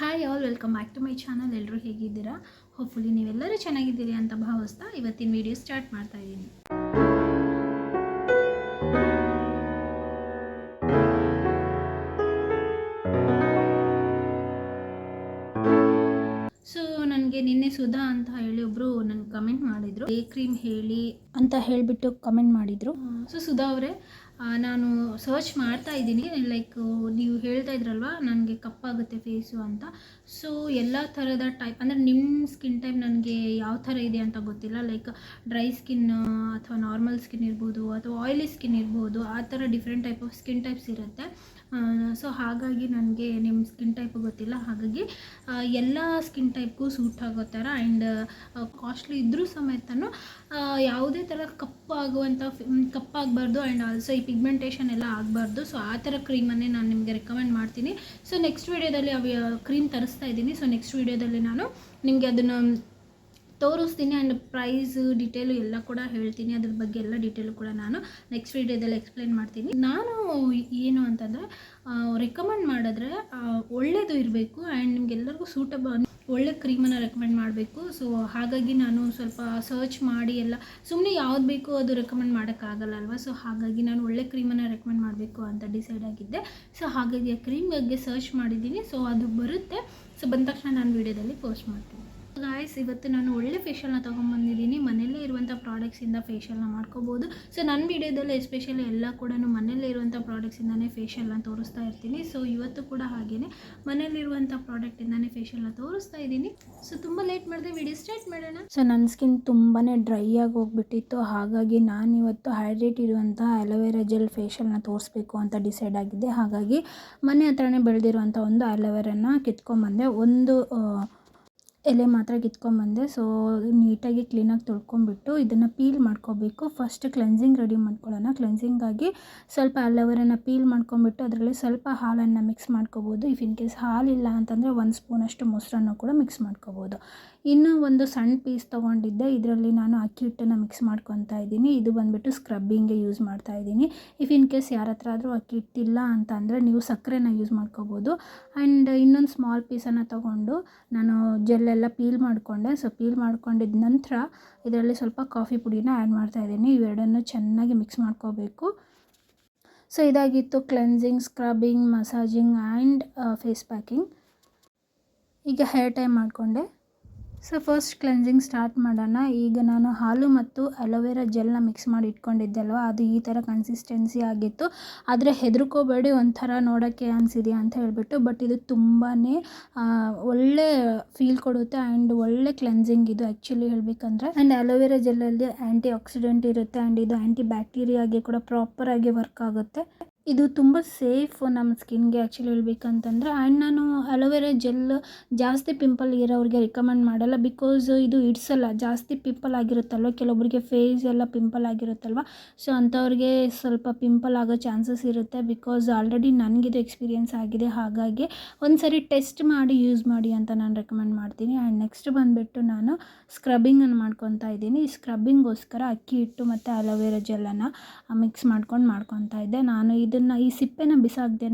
Hi all welcome back to my channel ಎಲ್ಲರೂ ಹೇಗಿದ್ದೀರಾ? Hopefully ನೀವೆಲ್ಲರೂ ಚೆನ್ನಾಗಿದ್ದೀರಿ ಅಂತ ಭಾವಿಸ್ತಾ ಇವತ್ತಿನ ವಿಡಿಯೋ ಸ್ಟಾರ್ಟ್ ಮಾಡ್ತಾ ಇದ್ದೀನಿ. ಸೊ ನನಗೆ ನಿನ್ನೆ ಸುಧಾ ಅಂತ ಹೇಳಿ ಒಬ್ಬರು ನನಗೆ ಕಮೆಂಟ್ ಮಾಡಿದ್ರು. ಡೇ ಕ್ರೀಮ್ ಹೇಳಿ ಅಂತ ಹೇಳಿಬಿಟ್ಟು ಕಮೆಂಟ್ ಮಾಡಿದ್ರು. ಸೊ ಸುಧಾ ಅವರೇ ನಾನು ಸರ್ಚ್ ಮಾಡ್ತಾ ಇದ್ದೀನಿ. ಲೈಕ್ ನೀವು ಹೇಳ್ತಾ ಇದ್ರಲ್ವಾ, ನನಗೆ ಕಪ್ಪಾಗುತ್ತೆ ಫೇಸು ಅಂತ. ಸೊ ಎಲ್ಲ ಥರದ ಟೈಪ್ ಅಂದರೆ ನಿಮ್ಮ ಸ್ಕಿನ್ ಟೈಪ್ ನನಗೆ ಯಾವ ಥರ ಇದೆ ಅಂತ ಗೊತ್ತಿಲ್ಲ. ಲೈಕ್ ಡ್ರೈ ಸ್ಕಿನ್ ಅಥವಾ ನಾರ್ಮಲ್ ಸ್ಕಿನ್ ಇರ್ಬೋದು, ಅಥವಾ ಆಯಿಲಿ ಸ್ಕಿನ್ ಇರ್ಬೋದು, ಆ ಥರ different type of skin types ಇರುತ್ತೆ. ಸೊ ಹಾಗಾಗಿ ನನಗೆ ನಿಮ್ಮ ಸ್ಕಿನ್ ಟೈಪ್ ಗೊತ್ತಿಲ್ಲ. ಹಾಗಾಗಿ ಎಲ್ಲ ಸ್ಕಿನ್ ಟೈಪ್ಗೂ ಸೂಟ್ ಆಗೋ ಥರ ಆ್ಯಂಡ್ ಕಾಸ್ಟ್ಲಿ ಇದ್ದರೂ ಸಮೇತನೂ ಯಾವುದೇ ಥರ ಕಪ್ಪಾಗುವಂಥ ಕಪ್ಪಾಗಬಾರ್ದು ಆ್ಯಂಡ್ ಆಲ್ಸೋ ಈ ಪಿಗ್ಮೆಂಟೇಷನ್ ಎಲ್ಲ ಆಗಬಾರ್ದು. ಸೊ ಆ ಥರ ಕ್ರೀಮನ್ನೇ ನಾನು ನಿಮಗೆ ರೆಕಮೆಂಡ್ ಮಾಡ್ತೀನಿ. ಸೊ ನೆಕ್ಸ್ಟ್ ವೀಡಿಯೋದಲ್ಲಿ ಅವ ಕ್ರೀಮ್ ತರಿಸ್ತಾ ಇದ್ದೀನಿ. ಸೊ ನೆಕ್ಸ್ಟ್ ವೀಡಿಯೋದಲ್ಲಿ ನಾನು ನಿಮಗೆ ಅದನ್ನು ತೋರಿಸ್ತೀನಿ ಆ್ಯಂಡ್ ಪ್ರೈಸ್ ಡಿಟೇಲು ಎಲ್ಲ ಕೂಡ ಹೇಳ್ತೀನಿ. ಅದ್ರ ಬಗ್ಗೆ ಎಲ್ಲ ಡೀಟೇಲು ಕೂಡ ನಾನು ನೆಕ್ಸ್ಟ್ ವೀಡಿಯೋದಲ್ಲಿ ಎಕ್ಸ್ಪ್ಲೈನ್ ಮಾಡ್ತೀನಿ. ನಾನು ಏನು ಅಂತಂದರೆ ರೆಕಮೆಂಡ್ ಮಾಡಿದ್ರೆ ಒಳ್ಳೆಯದು ಇರಬೇಕು ಆ್ಯಂಡ್ ನಿಮ್ಗೆಲ್ಲರಿಗೂ ಸೂಟಬಲ್ ಒಳ್ಳೆ ಕ್ರೀಮನ್ನು ರೆಕಮೆಂಡ್ ಮಾಡಬೇಕು. ಸೊ ಹಾಗಾಗಿ ನಾನು ಸ್ವಲ್ಪ ಸರ್ಚ್ ಮಾಡಿ ಎಲ್ಲ ಸುಮ್ಮನೆ ಯಾವ್ದು ಬೇಕು ಅದು ರೆಕಮೆಂಡ್ ಮಾಡೋಕ್ಕಾಗಲ್ಲ ಅಲ್ವಾ? ಸೊ ಹಾಗಾಗಿ ನಾನು ಒಳ್ಳೆ ಕ್ರೀಮನ್ನು ರೆಕಮೆಂಡ್ ಮಾಡಬೇಕು ಅಂತ ಡಿಸೈಡ್ ಆಗಿದ್ದೆ. ಸೊ ಹಾಗಾಗಿ ಆ ಕ್ರೀಮ್ ಬಗ್ಗೆ ಸರ್ಚ್ ಮಾಡಿದ್ದೀನಿ. ಸೊ ಅದು ಬರುತ್ತೆ. ಸೊ ಬಂದ ತಕ್ಷಣ ನಾನು ವೀಡಿಯೋದಲ್ಲಿ ಪೋಸ್ಟ್ ಮಾಡ್ತೀನಿ. ಗಾಯ್ಸ್ ಇವತ್ತು ನಾನು ಒಳ್ಳೆ ಫೇಶಿಯಲ್ನ ತೊಗೊಂಬಂದಿದ್ದೀನಿ. ಮನೆಯಲ್ಲೇ ಇರುವಂಥ ಪ್ರಾಡಕ್ಟ್ಸಿಂದ ಫೇಶಿಯಲ್ನ ಮಾಡ್ಕೋಬೋದು. ಸೊ ನನ್ನ ವಿಡಿಯೋದಲ್ಲಿ ಎಸ್ಪೆಷಲಿ ಎಲ್ಲ ಕೂಡ ಮನೆಯಲ್ಲೇ ಇರುವಂಥ ಪ್ರಾಡಕ್ಟ್ಸಿಂದನೇ ಫೇಶಿಯಲ್ನ ತೋರಿಸ್ತಾ ಇರ್ತೀನಿ. ಸೊ ಇವತ್ತು ಕೂಡ ಹಾಗೆಯೇ ಮನೆಯಲ್ಲಿರುವಂಥ ಪ್ರಾಡಕ್ಟಿಂದನೇ ಫೇಶಿಯಲ್ನ ತೋರಿಸ್ತಾ ಇದ್ದೀನಿ. ಸೊ ತುಂಬ ಲೇಟ್ ಮಾಡಿದೆ ವಿಡಿಯೋ ಸ್ಟಾರ್ಟ್ ಮಾಡೋಣ. ಸೊ ನನ್ನ ಸ್ಕಿನ್ ತುಂಬಾ ಡ್ರೈ ಆಗಿ ಹೋಗ್ಬಿಟ್ಟಿತ್ತು. ಹಾಗಾಗಿ ನಾನು ಇವತ್ತು ಹೈಡ್ರೇಟ್ ಇರುವಂಥ ಅಲೋವೆರಾ ಜೆಲ್ ಫೇಶಿಯಲ್ನ ತೋರಿಸ್ಬೇಕು ಅಂತ ಡಿಸೈಡ್ ಆಗಿದೆ ಹಾಗಾಗಿ ಮನೆ ಹತ್ರನೇ ಬೆಳೆದಿರುವಂಥ ಒಂದು ಅಲೋವೆರನ್ನ ಕಿತ್ಕೊಂಡ್ಬಂದೆ ಒಂದು ಎಲೆ ಮಾತ್ರ ಕಿತ್ಕೊಂಡ್ಬಂದೆ ಸೊ ನೀಟಾಗಿ ಕ್ಲೀನಾಗಿ ತೊಳ್ಕೊಂಬಿಟ್ಟು ಇದನ್ನು ಪೀಲ್ ಮಾಡ್ಕೋಬೇಕು. ಫಸ್ಟ್ ಕ್ಲೆನ್ಸಿಂಗ್ ರೆಡಿ ಮಾಡ್ಕೊಳ್ಳೋಣ. ಕ್ಲೆನ್ಸಿಂಗಾಗಿ ಸ್ವಲ್ಪ ಅಲ್ಲವರನ್ನು ಪೀಲ್ ಮಾಡ್ಕೊಂಬಿಟ್ಟು ಅದರಲ್ಲಿ ಸ್ವಲ್ಪ ಹಾಲನ್ನು ಮಿಕ್ಸ್ ಮಾಡ್ಕೋಬೋದು. ಇಫ್ ಇನ್ ಕೇಸ್ ಹಾಲಿಲ್ಲ ಅಂತಂದರೆ ಒಂದು ಸ್ಪೂನಷ್ಟು ಮೊಸರನ್ನು ಕೂಡ ಮಿಕ್ಸ್ ಮಾಡ್ಕೋಬೋದು. ಇನ್ನು ಒಂದು ಸಣ್ಣ ಪೀಸ್ ತೊಗೊಂಡಿದ್ದೆ. ಇದರಲ್ಲಿ ನಾನು ಅಕ್ಕಿ ಹಿಟ್ಟನ್ನು ಮಿಕ್ಸ್ ಮಾಡ್ಕೊತಾ ಇದ್ದೀನಿ. ಇದು ಬಂದುಬಿಟ್ಟು ಸ್ಕ್ರಬ್ಬಿಂಗ್ಗೆ ಯೂಸ್ ಮಾಡ್ತಾ ಇದ್ದೀನಿ. ಇಫ್ ಇನ್ ಕೇಸ್ ಯಾರ ಹತ್ರ ಆದರೂ ಅಕ್ಕಿ ಹಿಟ್ಟಿಲ್ಲ ಅಂತ ಅಂದರೆ ನೀವು ಸಕ್ಕರೆನ ಯೂಸ್ ಮಾಡ್ಕೋಬೋದು. ಆ್ಯಂಡ್ ಇನ್ನೊಂದು ಸ್ಮಾಲ್ ಪೀಸನ್ನು ತೊಗೊಂಡು ನಾನು ಜೆಲ್ಲೆಲ್ಲ ಪೀಲ್ ಮಾಡಿಕೊಂಡೆ. ಸೊ ಪೀಲ್ ಮಾಡ್ಕೊಂಡಿದ್ದ ನಂತರ ಇದರಲ್ಲಿ ಸ್ವಲ್ಪ ಕಾಫಿ ಪುಡಿನ ಆ್ಯಡ್ ಮಾಡ್ತಾ ಇದ್ದೀನಿ. ಇವೆರಡನ್ನು ಚೆನ್ನಾಗಿ ಮಿಕ್ಸ್ ಮಾಡ್ಕೋಬೇಕು. ಸೊ ಇದಾಗಿತ್ತು cleansing scrubbing massaging and face packing ಈಗ ಹೇರ್ ಟೈಮ್ ಮಾಡಿಕೊಂಡೆ. ಸೊ ಫಸ್ಟ್ ಕ್ಲೆನ್ಸಿಂಗ್ ಸ್ಟಾರ್ಟ್ ಮಾಡೋಣ. ಈಗ ನಾನು ಹಾಲು ಮತ್ತು ಅಲೋವೆರಾ ಜೆಲ್ನ ಮಿಕ್ಸ್ ಮಾಡಿ ಇಟ್ಕೊಂಡಿದ್ದೆ ಅಲ್ವಾ ಅದು ಈ ಥರ ಕನ್ಸಿಸ್ಟೆನ್ಸಿ ಆಗಿತ್ತು. ಆದರೆ ಹೆದರ್ಕೋಬೇಡಿ, ಒಂಥರ ನೋಡೋಕ್ಕೆ ಅನಿಸಿದೆಯಾ ಅಂತ ಹೇಳಿಬಿಟ್ಟು ಬಟ್ ಇದು ತುಂಬಾ ಒಳ್ಳೆ ಫೀಲ್ ಕೊಡುತ್ತೆ ಆ್ಯಂಡ್ ಒಳ್ಳೆ ಕ್ಲೆನ್ಸಿಂಗ್ ಇದು ಆ್ಯಕ್ಚುಲಿ ಹೇಳಬೇಕಂದ್ರೆ. ಆ್ಯಂಡ್ ಅಲೋವೆರಾ ಜೆಲ್ಲಲ್ಲಿ ಆ್ಯಂಟಿ ಆಕ್ಸಿಡೆಂಟ್ ಇರುತ್ತೆ ಆ್ಯಂಡ್ ಇದು ಆ್ಯಂಟಿ ಬ್ಯಾಕ್ಟೀರಿಯಾಗೆ ಕೂಡ ಪ್ರಾಪರಾಗಿ ವರ್ಕ್ ಆಗುತ್ತೆ. ಇದು ತುಂಬ ಸೇಫ್ ನಮ್ಮ ಸ್ಕಿನ್ಗೆ ಆ್ಯಕ್ಚುಲಿ ಹೇಳ್ಬೇಕಂತಂದ್ರೆ ಆ್ಯಂಡ್ ನಾನು ಅಲೋವೆರಾ ಜೆಲ್ ಜಾಸ್ತಿ ಪಿಂಪಲ್ ಇರೋರಿಗೆ ರಿಕಮೆಂಡ್ ಮಾಡಲ್ಲ ಬಿಕಾಸ್ ಇದು ಇಡ್ಸಲ್ಲ ಜಾಸ್ತಿ ಪಿಂಪಲ್ ಆಗಿರುತ್ತಲ್ವ? ಕೆಲವೊಬ್ಬರಿಗೆ ಫೇಸ್ ಎಲ್ಲ ಪಿಂಪಲ್ ಆಗಿರುತ್ತಲ್ವ? ಸೊ ಅಂಥವ್ರಿಗೆ ಸ್ವಲ್ಪ ಪಿಂಪಲ್ ಆಗೋ ಚಾನ್ಸಸ್ ಇರುತ್ತೆ ಬಿಕಾಸ್ ಆಲ್ರೆಡಿ ನನಗಿದು ಎಕ್ಸ್ಪೀರಿಯೆನ್ಸ್ ಆಗಿದೆ. ಹಾಗಾಗಿ ಒಂದು ಟೆಸ್ಟ್ ಮಾಡಿ ಯೂಸ್ ಮಾಡಿ ಅಂತ ನಾನು ರೆಕಮೆಂಡ್ ಮಾಡ್ತೀನಿ. ಆ್ಯಂಡ್ ನೆಕ್ಸ್ಟ್ ಬಂದುಬಿಟ್ಟು ನಾನು ಸ್ಕ್ರಬ್ಬಿಂಗನ್ನು ಮಾಡ್ಕೊತಾ ಇದ್ದೀನಿ. ಈ ಸ್ಕ್ರಬ್ಬಿಂಗೋಸ್ಕರ ಅಕ್ಕಿ ಹಿಟ್ಟು ಮತ್ತು ಅಲೋವೆರಾ ಜೆಲ್ಲನ್ನು ಮಿಕ್ಸ್ ಮಾಡ್ಕೊಂಡು ಮಾಡ್ಕೊತಾ ಇದ್ದೆ. ನಾನು ಇದನ್ನು ಈ ಸಿಪ್ಪೆನ ಬಿಸಾಕ್ದೇ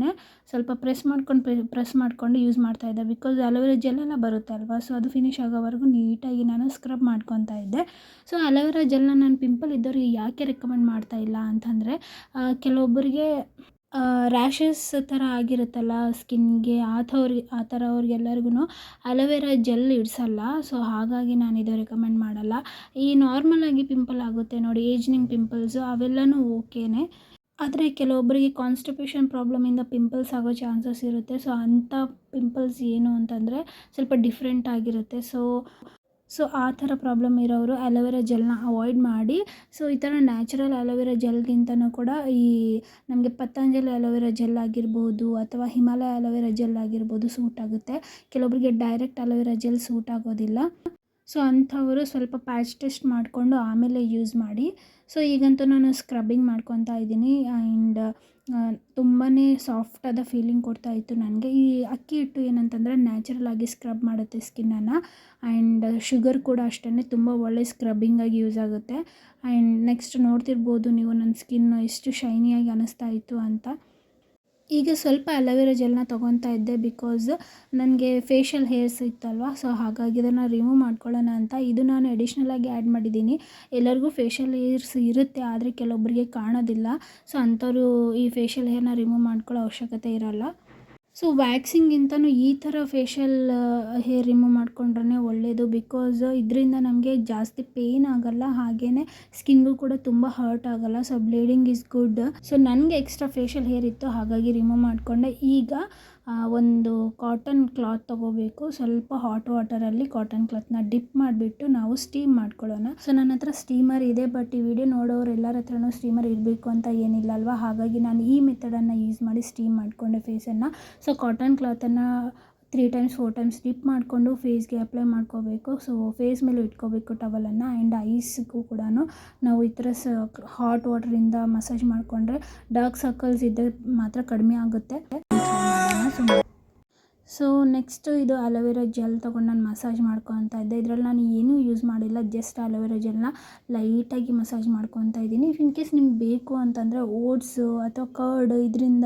ಸ್ವಲ್ಪ ಪ್ರೆಸ್ ಮಾಡ್ಕೊಂಡು ಪ್ರೆಸ್ ಮಾಡ್ಕೊಂಡು ಯೂಸ್ ಮಾಡ್ತಾ ಇದ್ದೆ. ಬಿಕಾಸ್ ಅಲೋವೆರಾ ಜೆಲ್ಲೆಲ್ಲ ಬರುತ್ತೆ ಅಲ್ವಾ? ಸೊ ಅದು ಫಿನಿಶ್ ಆಗೋವರೆಗೂ ನೀಟಾಗಿ ನಾನು ಸ್ಕ್ರಬ್ ಮಾಡ್ಕೊತಾ ಇದ್ದೆ. ಸೊ ಅಲೋವೆರಾ ಜೆಲ್ನ ನಾನು ಪಿಂಪಲ್ ಇದ್ದವ್ರಿಗೆ ಯಾಕೆ ರೆಕಮೆಂಡ್ ಮಾಡ್ತಾ ಇಲ್ಲ ಅಂತಂದರೆ ಕೆಲವೊಬ್ಬರಿಗೆ ರ್ಯಾಷಸ್ ಥರ ಆಗಿರುತ್ತಲ್ಲ ಸ್ಕಿನ್ಗೆ ಆ ಥವ್ರಿಗೆ ಆ ಥರ ಅವ್ರಿಗೆಲ್ಲರಿಗೂ ಅಲೋವೆರಾ ಜೆಲ್ ಇಡ್ಸಲ್ಲ. ಸೊ ಹಾಗಾಗಿ ನಾನು ಇದು ರೆಕಮೆಂಡ್ ಮಾಡಲ್ಲ. ಈ ನಾರ್ಮಲಾಗಿ ಪಿಂಪಲ್ ಆಗುತ್ತೆ ನೋಡಿ ಏಜ್ನಿಂಗ್ ಪಿಂಪಲ್ಸು ಅವೆಲ್ಲನೂ ಓಕೆನೇ ಆದರೆ ಕೆಲವೊಬ್ಬರಿಗೆ ಕಾನ್ಸ್ಟಿಪ್ಯೂಷನ್ ಪ್ರಾಬ್ಲಮಿಂದ ಪಿಂಪಲ್ಸ್ ಆಗೋ ಚಾನ್ಸಸ್ ಇರುತ್ತೆ. ಸೊ ಅಂಥ ಪಿಂಪಲ್ಸ್ ಏನು ಅಂತಂದರೆ ಸ್ವಲ್ಪ ಡಿಫ್ರೆಂಟ್ ಆಗಿರುತ್ತೆ. ಸೊ ಸೊ ಆ ಥರ ಪ್ರಾಬ್ಲಮ್ ಇರೋರು ಅಲೋವೆರಾ ಜೆಲ್ನ ಅವಾಯ್ಡ್ ಮಾಡಿ. ಸೊ ಈ ಥರ ನ್ಯಾಚುರಲ್ ಅಲೋವೆರಾ ಜೆಲ್ಗಿಂತನೂ ಕೂಡ ಈ ನಮಗೆ ಪತಂಜಲಿ ಅಲೋವೆರಾ ಜೆಲ್ ಆಗಿರ್ಬೋದು ಅಥವಾ ಹಿಮಾಲಯ ಅಲೋವೆರಾ ಜೆಲ್ ಆಗಿರ್ಬೋದು ಸೂಟ್ ಆಗುತ್ತೆ. ಕೆಲವೊಬ್ಬರಿಗೆ direct aloe vera gel suit ಆಗೋದಿಲ್ಲ. ಸೊ ಅಂಥವರು ಸ್ವಲ್ಪ ಪ್ಯಾಚ್ ಟೆಸ್ಟ್ ಮಾಡಿಕೊಂಡು ಆಮೇಲೆ ಯೂಸ್ ಮಾಡಿ. ಸೊ ಈಗಂತೂ ನಾನು ಸ್ಕ್ರಬ್ಬಿಂಗ್ ಮಾಡ್ಕೊತಾ ಇದ್ದೀನಿ. ಆ್ಯಂಡ್ ತುಂಬಾ ಸಾಫ್ಟಾದ ಫೀಲಿಂಗ್ ಕೊಡ್ತಾ ಇತ್ತು ನನಗೆ. ಈ ಅಕ್ಕಿ ಹಿಟ್ಟು ಏನಂತಂದರೆ ನ್ಯಾಚುರಲ್ ಆಗಿ ಸ್ಕ್ರಬ್ ಮಾಡುತ್ತೆ ಸ್ಕಿನ್ನನ್ನು ಆ್ಯಂಡ್ ಶುಗರ್ ಕೂಡ ಅಷ್ಟೇ ತುಂಬ ಒಳ್ಳೆ ಸ್ಕ್ರಬ್ಬಿಂಗಾಗಿ ಯೂಸ್ ಆಗುತ್ತೆ. ಆ್ಯಂಡ್ ನೆಕ್ಸ್ಟ್ ನೋಡ್ತಿರ್ಬೋದು ನೀವು, ನನ್ನ ಸ್ಕಿನ್ ಎಷ್ಟು ಶೈನಿಯಾಗಿ ಅನ್ನಿಸ್ತಾ ಇತ್ತು ಅಂತ. ಈಗ ಸ್ವಲ್ಪ ಅಲೋವೆರಾ ಜೆಲ್ನ ತೊಗೊತಾ ಇದ್ದೆ ಬಿಕಾಸ್ ನನಗೆ ಫೇಶಿಯಲ್ ಹೇರ್ಸ್ ಇತ್ತಲ್ವ ಸೊ ಹಾಗಾಗಿ ಇದನ್ನು ರಿಮೂವ್ ಮಾಡ್ಕೊಳ್ಳೋಣ ಅಂತ. ಇದು ನಾನು ಅಡಿಷ್ನಲಾಗಿ ಆ್ಯಡ್ ಮಾಡಿದ್ದೀನಿ. ಎಲ್ಲರಿಗೂ ಫೇಶಿಯಲ್ ಹೇರ್ಸ್ ಇರುತ್ತೆ, ಆದರೆ ಕೆಲವೊಬ್ಬರಿಗೆ ಕಾಣೋದಿಲ್ಲ. ಸೊ ಅಂಥವ್ರು ಈ ಫೇಶಿಯಲ್ ಹೇರ್ನ ರಿಮೂವ್ ಮಾಡ್ಕೊಳ್ಳೋ ಅವಶ್ಯಕತೆ ಇರಲ್ಲ. ಸೊ ವ್ಯಾಕ್ಸಿಂಗಿಂತನೂ ಈ ಥರ ಫೇಶಿಯಲ್ ಹೇರ್ ರಿಮೂವ್ ಮಾಡ್ಕೊಂಡ್ರೆ ಒಳ್ಳೆಯದು ಬಿಕಾಸ್ ಇದರಿಂದ ನಮಗೆ ಜಾಸ್ತಿ ಪೇಯ್ನ್ ಆಗಲ್ಲ ಹಾಗೇ ಸ್ಕಿನ್ಗೂ ಕೂಡ ತುಂಬ ಹರ್ಟ್ ಆಗಲ್ಲ so bleeding is good so ನನಗೆ ಎಕ್ಸ್ಟ್ರಾ ಫೇಶಿಯಲ್ ಹೇರ್ ಇತ್ತು, ಹಾಗಾಗಿ ರಿಮೂವ್ ಮಾಡಿಕೊಂಡೆ. ಈಗ ಒಂದು ಕಾಟನ್ ಕ್ಲಾತ್ ತೊಗೋಬೇಕು. ಸ್ವಲ್ಪ ಹಾಟ್ ವಾಟರಲ್ಲಿ ಕಾಟನ್ ಕ್ಲಾತ್ನ ಡಿಪ್ ಮಾಡಿಬಿಟ್ಟು ನಾವು ಸ್ಟೀಮ್ ಮಾಡ್ಕೊಳ್ಳೋಣ. ಸೊ ನನ್ನ ಹತ್ರ ಸ್ಟೀಮರ್ ಇದೆ ಬಟ್ ಈ ವಿಡಿಯೋ ನೋಡೋರು ಎಲ್ಲರ ಹತ್ರನೂ ಸ್ಟೀಮರ್ ಇರಬೇಕು ಅಂತ ಏನಿಲ್ಲ ಅಲ್ವಾ? ಹಾಗಾಗಿ ನಾನು ಈ ಮೆಥಡನ್ನು ಯೂಸ್ ಮಾಡಿ ಸ್ಟೀಮ್ ಮಾಡಿಕೊಂಡೆ ಫೇಸನ್ನು so cotton ಕ್ಲಾತನ್ನು three times four times dip ಮಾಡಿಕೊಂಡು ಫೇಸ್ಗೆ ಅಪ್ಲೈ ಮಾಡ್ಕೋಬೇಕು. ಸೊ ಫೇಸ್ ಮೇಲೆ ಇಟ್ಕೋಬೇಕು ಟವಲನ್ನು ಆ್ಯಂಡ್ ಐಸ್ಗೂ ಕೂಡ ನಾವು ಈ ಥರ ಸ ಹಾಟ್ ವಾಟರಿಂದ ಮಸಾಜ್ ಮಾಡಿಕೊಂಡ್ರೆ ಡಾರ್ಕ್ ಸರ್ಕಲ್ಸ್ ಇದ್ದರೆ ಮಾತ್ರ ಕಡಿಮೆ ಆಗುತ್ತೆ. ಸೊ ಸೊ ನೆಕ್ಸ್ಟ್ ಇದು ಅಲೋವೆರಾ ಜೆಲ್ ತೊಗೊಂಡು ನಾನು ಮಸಾಜ್ ಮಾಡ್ಕೊತಾ ಇದ್ದೆ. ಇದರಲ್ಲಿ ನಾನು ಏನೂ ಯೂಸ್ ಮಾಡಿಲ್ಲ ಜಸ್ಟ್ ಅಲೋವೆರಾ ಜೆಲ್ನ ಲೈಟಾಗಿ ಮಸಾಜ್ ಮಾಡ್ಕೊತ ಇದ್ದೀನಿ. ಇಫ್ ಇನ್ ಕೇಸ್ ನಿಮ್ಗೆ ಬೇಕು ಅಂತಂದರೆ ಓಟ್ಸು ಅಥವಾ ಕರ್ಡ್ ಇದರಿಂದ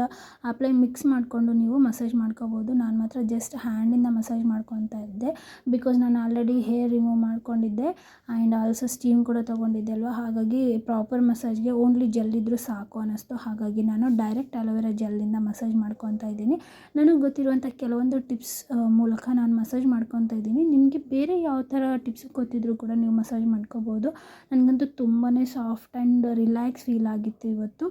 ಅಪ್ಲೈ ಮಿಕ್ಸ್ ಮಾಡಿಕೊಂಡು ನೀವು ಮಸಾಜ್ ಮಾಡ್ಕೋಬೋದು. ನಾನು ಮಾತ್ರ ಜಸ್ಟ್ ಹ್ಯಾಂಡಿಂದ ಮಸಾಜ್ ಮಾಡ್ಕೊತಾ ಇದ್ದೆ. ಬಿಕಾಸ್ ನಾನು ಆಲ್ರೆಡಿ ಹೇರ್ ರಿಮೂವ್ ಮಾಡ್ಕೊಂಡಿದ್ದೆ. ಆ್ಯಂಡ್ ಆಲ್ಸೋ ಸ್ಟೀಮ್ ಕೂಡ ತೊಗೊಂಡಿದ್ದೆ ಅಲ್ವಾ? ಹಾಗಾಗಿ ಪ್ರಾಪರ್ ಮಸಾಜ್ಗೆ ಓನ್ಲಿ ಜೆಲ್ ಇದ್ದರೂ ಸಾಕು ಅನ್ನಿಸ್ತು. ಹಾಗಾಗಿ ನಾನು ಡೈರೆಕ್ಟ್ ಅಲೋವೆರಾ ಜೆಲ್ಲಿಂದ ಮಸಾಜ್ ಮಾಡ್ಕೊತ ಇದ್ದೀನಿ. ನನಗೆ ಗೊತ್ತಿರುವಂಥ ಕೆಲವೊಂದು ಟಿಪ್ಸ್ ಮೂಲಕ ನಾನು ಮಸಾಜ್ ಮಾಡ್ಕೊತಾ ಇದ್ದೀನಿ. ನಿಮಗೆ ಬೇರೆ ಯಾವ ಥರ ಟಿಪ್ಸ್ ಗೊತ್ತಿದ್ರು ಕೂಡ ನೀವು ಮಸಾಜ್ ಮಾಡ್ಕೋಬೋದು. ನನಗಂತೂ ತುಂಬಾ ಸಾಫ್ಟ್ ಆ್ಯಂಡ್ ರಿಲ್ಯಾಕ್ಸ್ ಫೀಲ್ ಆಗಿತ್ತು ಇವತ್ತು.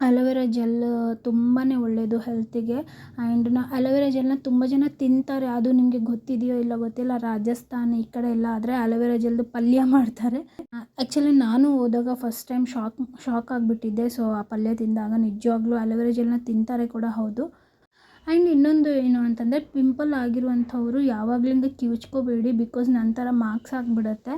ಅಲೋವೆರಾ ಜೆಲ್ ತುಂಬಾ ಒಳ್ಳೆಯದು ಹೆಲ್ತಿಗೆ. ಆ್ಯಂಡ್ ನಾ, ಅಲೋವೆರಾ ಜೆಲ್ನ ತುಂಬ ಜನ ತಿಂತಾರೆ. ಅದು ನಿಮಗೆ ಗೊತ್ತಿದೆಯೋ ಇಲ್ಲ ಗೊತ್ತಿಲ್ಲ. ರಾಜಸ್ಥಾನ್ ಈ ಕಡೆ ಎಲ್ಲ ಆದರೆ ಅಲೋವೆರಾ ಜೆಲ್ದು ಪಲ್ಯ ಮಾಡ್ತಾರೆ. ಆ್ಯಕ್ಚುಲಿ ನಾನು ಹೋದಾಗ ಫಸ್ಟ್ ಟೈಮ್ ಶಾಕ್ ಶಾಕ್ ಆಗಿಬಿಟ್ಟಿದ್ದೆ. ಸೊ ಆ ಪಲ್ಯ ತಿಂದಾಗ ನಿಜವಾಗ್ಲೂ ಅಲೋವೆರಾ ಜೆಲ್ನ ತಿಂತಾರೆ ಕೂಡ ಹೌದು. ಆ್ಯಂಡ್ ಇನ್ನೊಂದು ಏನು ಅಂತಂದರೆ ಪಿಂಪಲ್ ಆಗಿರುವಂಥವ್ರು ಯಾವಾಗಲಿಂದ ಕಿವುಚ್ಕೋಬೇಡಿ ಬಿಕಾಸ್ ನಂತರ ಮಾರ್ಕ್ಸ್ ಆಗಿಬಿಡುತ್ತೆ.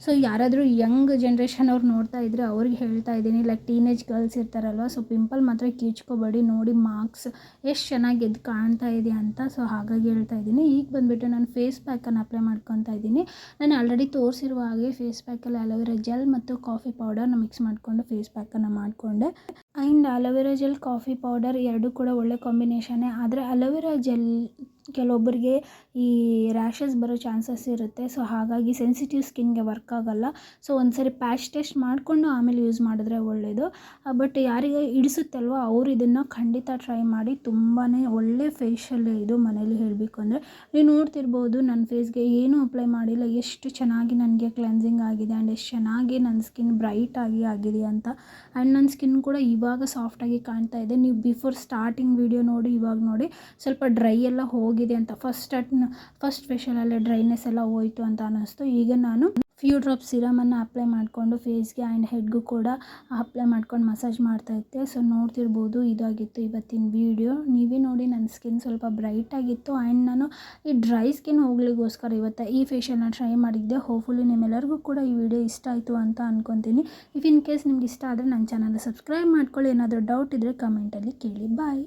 ಸೊ ಯಾರಾದರೂ ಯಂಗ್ ಜನ್ರೇಷನ್ ಅವ್ರು ನೋಡ್ತಾ ಇದ್ದರೆ ಅವ್ರಿಗೆ ಹೇಳ್ತಾ ಇದ್ದೀನಿ ಲೈಕ್ ಟೀನೇಜ್ ಗರ್ಲ್ಸ್ ಇರ್ತಾರಲ್ವ ಸೊ ಪಿಂಪಲ್ ಮಾತ್ರ ಕಿಚ್ಕೋಬೇಡಿ ನೋಡಿ ಮಾರ್ಕ್ಸ್ ಎಷ್ಟು ಚೆನ್ನಾಗಿ ಎದ್ದು ಕಾಣ್ತಾ ಇದೆ ಅಂತ ಸೊ ಹಾಗಾಗಿ ಹೇಳ್ತಾ ಇದ್ದೀನಿ. ಈಗ ಬಂದುಬಿಟ್ಟು ನಾನು ಫೇಸ್ ಪ್ಯಾಕನ್ನು ಅಪ್ಲೈ ಮಾಡ್ಕೊತಾ ಇದ್ದೀನಿ. ನಾನು ಆಲ್ರೆಡಿ ತೋರಿಸಿರುವ ಹಾಗೆ ಫೇಸ್ ಪ್ಯಾಕಲ್ಲಿ ಅಲೋವೆರಾ ಜೆಲ್ ಮತ್ತು ಕಾಫಿ ಪೌಡರ್ನ ಮಿಕ್ಸ್ ಮಾಡಿಕೊಂಡು ಫೇಸ್ ಪ್ಯಾಕನ್ನು ಮಾಡಿಕೊಂಡೆ. And aloe vera gel coffee powder ಎರಡೂ ಕೂಡ ಒಳ್ಳೆ ಕಾಂಬಿನೇಷನ್ನೇ ಆದರೆ ಅಲೋವೆರಾ ಜೆಲ್ ಕೆಲವೊಬ್ಬರಿಗೆ ಈ ರ್ಯಾಷಸ್ ಬರೋ ಚಾನ್ಸಸ್ ಇರುತ್ತೆ. ಸೊ, ಹಾಗಾಗಿ ಸೆನ್ಸಿಟಿವ್ ಸ್ಕಿನ್ಗೆ ವರ್ಕ್ ಆಗೋಲ್ಲ. ಸೊ, ಒಂದ್ಸರಿ ಪ್ಯಾಚ್ ಟೆಸ್ಟ್ ಮಾಡಿಕೊಂಡು ಆಮೇಲೆ ಯೂಸ್ ಮಾಡಿದ್ರೆ ಒಳ್ಳೆಯದು ಬಟ್ ಯಾರಿಗೆ ಇಡಿಸುತ್ತಲ್ವ ಅವರು ಇದನ್ನು ಖಂಡಿತ ಟ್ರೈ ಮಾಡಿ ತುಂಬಾ ಒಳ್ಳೆ ಫೇಶಿಯಲ್ ಇದು ಮನೇಲಿ ಹೇಳಬೇಕು ಅಂದರೆ. ನೀವು ನೋಡ್ತಿರ್ಬೋದು ನನ್ನ ಫೇಸ್ಗೆ ಏನೂ ಅಪ್ಲೈ ಮಾಡಿಲ್ಲ. ಎಷ್ಟು ಚೆನ್ನಾಗಿ ನನಗೆ ಕ್ಲೆನ್ಸಿಂಗ್ ಆಗಿದೆ ಆ್ಯಂಡ್ ಎಷ್ಟು ಚೆನ್ನಾಗಿ ನನ್ನ ಸ್ಕಿನ್ ಬ್ರೈಟ್ ಆಗಿ ಆಗಿದೆ ಅಂತ. ಆ್ಯಂಡ್ ನನ್ನ ಸ್ಕಿನ್ ಕೂಡ ಇವಾಗ ಸಾಫ್ಟಾಗಿ ಕಾಣ್ತಾ ಇದೆ. ನೀವು ಬಿಫೋರ್ ಸ್ಟಾರ್ಟಿಂಗ್ ವಿಡಿಯೋ ನೋಡಿ, ಇವಾಗ ನೋಡಿ, ಸ್ವಲ್ಪ ಡ್ರೈ ಎಲ್ಲ ಹೋಗಿದೆ ಅಂತ ಫಸ್ಟ್ ಫಸ್ಟ್ ಫೇಶಿಯಲಲ್ಲೇ ಡ್ರೈನೆಸ್ ಎಲ್ಲ ಹೋಯಿತು ಅಂತ ಅನ್ನಿಸ್ತು. ಈಗ ನಾನು ಫ್ಯೂ ಡ್ರಾಪ್ ಸಿರಮನ್ನು ಅಪ್ಲೈ ಮಾಡಿಕೊಂಡು ಫೇಸ್ಗೆ ಆ್ಯಂಡ್ ಹೆಡ್ಗೂ ಕೂಡ ಅಪ್ಲೈ ಮಾಡ್ಕೊಂಡು ಮಸಾಜ್ ಮಾಡ್ತಾ ಇದ್ದೆ. ಸೊ ನೋಡ್ತಿರ್ಬೋದು ಇದಾಗಿತ್ತು ಇವತ್ತಿನ ವೀಡಿಯೋ ನೀವೇ ನೋಡಿ ನನ್ನ ಸ್ಕಿನ್ ಸ್ವಲ್ಪ ಬ್ರೈಟ್ ಆಗಿತ್ತು. ಆ್ಯಂಡ್ ನಾನು ಈ ಡ್ರೈ ಸ್ಕಿನ್ ಹೋಗ್ಲಿಕ್ಕೋಸ್ಕರ ಇವತ್ತು ಈ ಫೇಶಿಯಲ್ನ ಟ್ರೈ ಮಾಡಿದ್ದೆ. ಹೋಪ್ಫುಲಿ ನಿಮ್ಮೆಲ್ಲರಿಗೂ ಕೂಡ ಈ ವಿಡಿಯೋ ಇಷ್ಟ ಆಯಿತು ಅಂತ ಅಂದ್ಕೊತೀನಿ ಇಫ್ ಇನ್ ಕೇಸ್ ನಿಮ್ಗೆ ಇಷ್ಟ ಆದರೆ ನನ್ನ ಚಾನಲ್ ಸಬ್ಸ್ಕ್ರೈಬ್ ಮಾಡ್ಕೊಳ್ಳಿ. ಏನಾದರೂ ಡೌಟ್ ಇದ್ದರೆ ಕಮೆಂಟಲ್ಲಿ ಕೇಳಿ. ಬಾಯ್